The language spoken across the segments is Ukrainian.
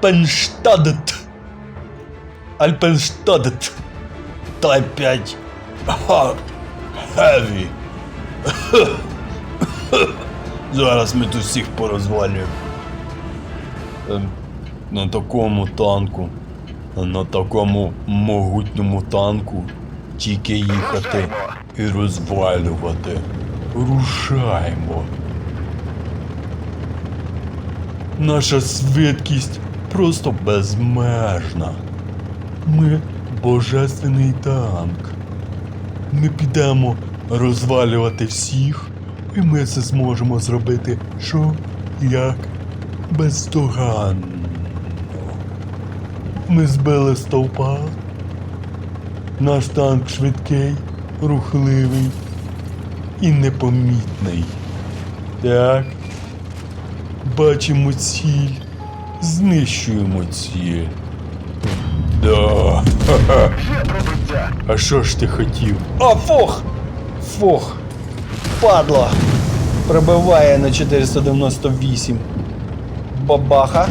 Альпенштадет. Альпенштадет. Тайп 5. Ха. Хеві. Зараз ми тут всіх порозвалюємо. Ем, на такому танку. На такому могутньому танку тільки їхати і розвалювати. Рушаймо. Наша швидкість просто безмежна. Ми божественний танк. Ми підемо розвалювати всіх, і ми це зможемо зробити що, як бездоганно. Ми збили стовпа. Наш танк швидкий, рухливий і непомітний. Так. Бачимо ціль, знищуємо ціль. Да. А що ж ти хотів? А, фох! Фох! Падла! Пробиває на 498. Бабаха.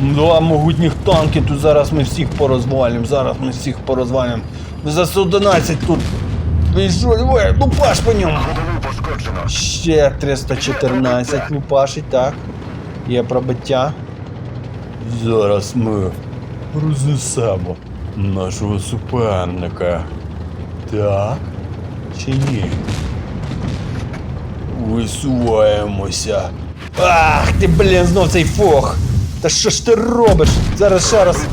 Два могутніх танки, тут зараз ми всіх порозвалюємо, зараз ми всіх порозвалюємо. За 111 тут. Ой, лупаш по ньому. Ще 314 лупашить, так. Є пробиття. Зараз ми рознесемо нашого суперника. Так? Чи ні? Висуваємося. Ах, ти, блін, знов цей фох! Та що ж ти робиш? Зараз ще раз.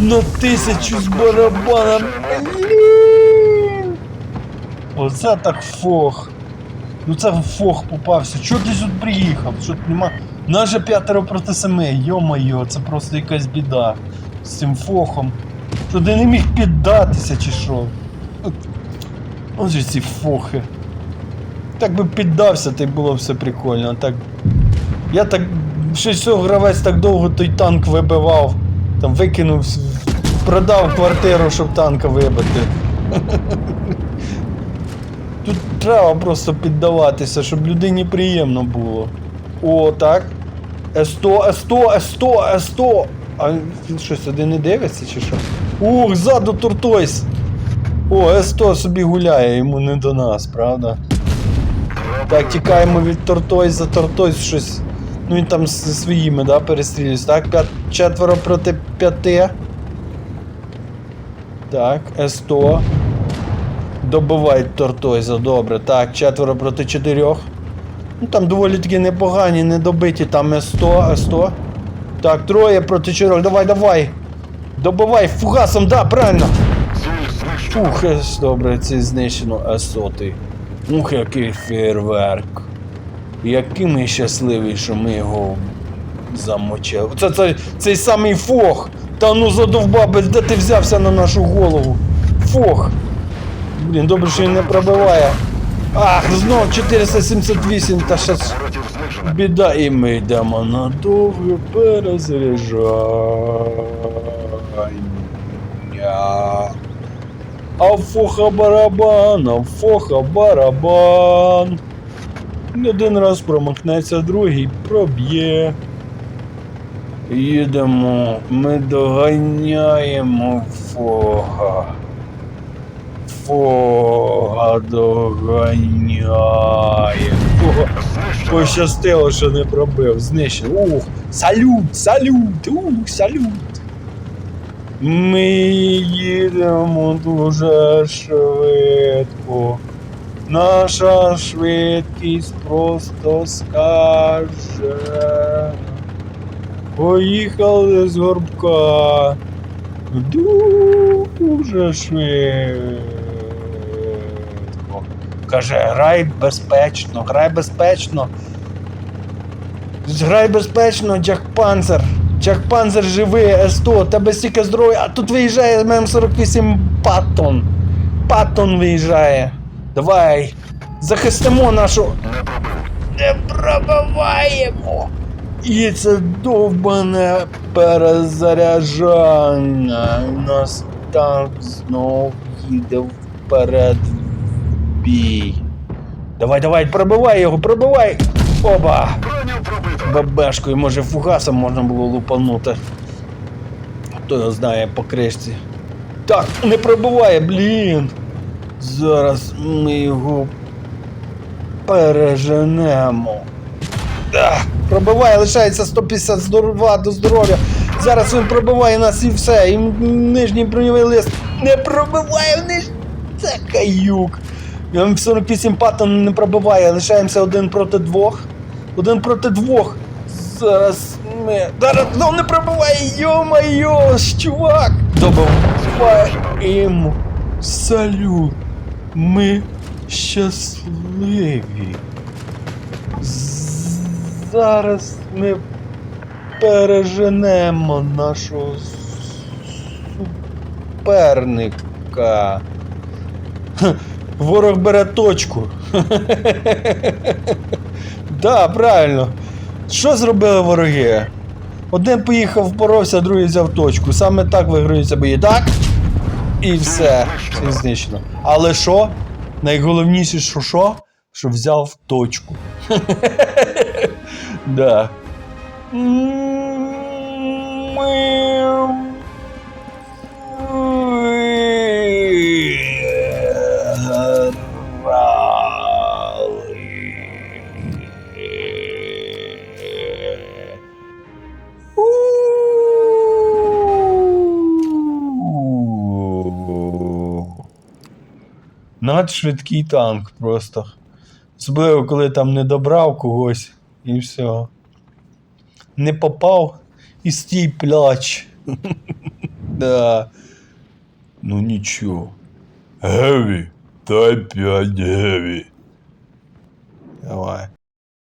На тисячу з барабаном. Блін! Оце так фох. Ну це фох попався. Чого ти сюди приїхав? Що тут нема. Нас же п'ятеро проти семи. Йо-моє, це просто якась біда. З цим фохом. Що ти не міг піддатися чи що? Ось же ці фохи. Так би піддався, то й було все прикольно. Так. Я так. Щось цього гравець так довго той танк вибивав. Там викинув, продав квартиру, щоб танка вибити. Треба просто піддаватися, щоб людині приємно було. О, так. С100, С100, С100, С100. А він щось один не дивиться чи що? Ух, ззаду Туртойс. О, С100 собі гуляє, йому не до нас, правда? Так, тікаємо від Тортойс за Тортойс щось. Ну він там зі своїми, да, перестрілюється. Так, п'ят, четверо проти п'яти. Так, С100. Добивають Тортойза, добре. Так, четверо проти чотирьох. Ну там доволі таки непогані, недобиті. Там С100, С100. Так, троє проти чотирьох. Давай, давай. Добивай фугасом, да, правильно. Ціль знищено. Ух, добре, це знищено С100. Ух, який фейерверк. Який ми щасливі, що ми його замочили. Це, це цей самий фох. Та ну задовбабець, де ти взявся на нашу голову? Фох. Блін, добре, що він не пробиває. Ах, знов 478, та ще біда, і ми йдемо на довге перезаряджання. А фоха барабан, а фоха барабан. Один раз промахнеться, другий проб'є. Їдемо, ми доганяємо фога. Фога. Знищено. Пощастило, що не пробив, знищив. Ух, салют, салют, ух, салют. Ми їдемо дуже швидко. Наша швидкість просто скаже. Поїхали з горбка. Дуже швидко. Каже, грай безпечно, грай безпечно. Грай безпечно, Джак Панцер. Джак Панцер живий, С100, тебе стільки здоров'я, а тут виїжджає ММ48 Паттон. Паттон виїжджає. Давай. Захистимо нашу. Не пробиваємо. І це довбане перезаряджання. Нас танк знов їде вперед бій. Давай, давай, пробивай його, пробивай! Оба! ББшкою, може фугасом можна було лупанути. хто його знає по кришці. Так, не пробиває, блін. Зараз ми його переженемо. Да, пробиває, лишається 150 здорова до здоров'я. Зараз він пробиває нас і все. І нижній броньовий лист не пробиває нижній. Це каюк. М48 паттон не пробиває, лишаємося один проти двох. Один проти двох. Зараз ми. Зараз ну не пробиває, йо-майо, чувак! Добиваємо. Салют. Ми щасливі. Зараз ми переженемо нашого суперника. Ворог бере точку. Да, правильно. Що зробили вороги? Один поїхав, впоровся, другий взяв точку. Саме так виграються бої, так? І все. Все знищено. Але що? Найголовніше, що що? Що взяв точку. Да. Надшвидкий танк просто. Особливо, коли там не добрав когось і все. Не попав і стій пляч. Да. Ну нічого. Геві, дай п'ять геві. Давай.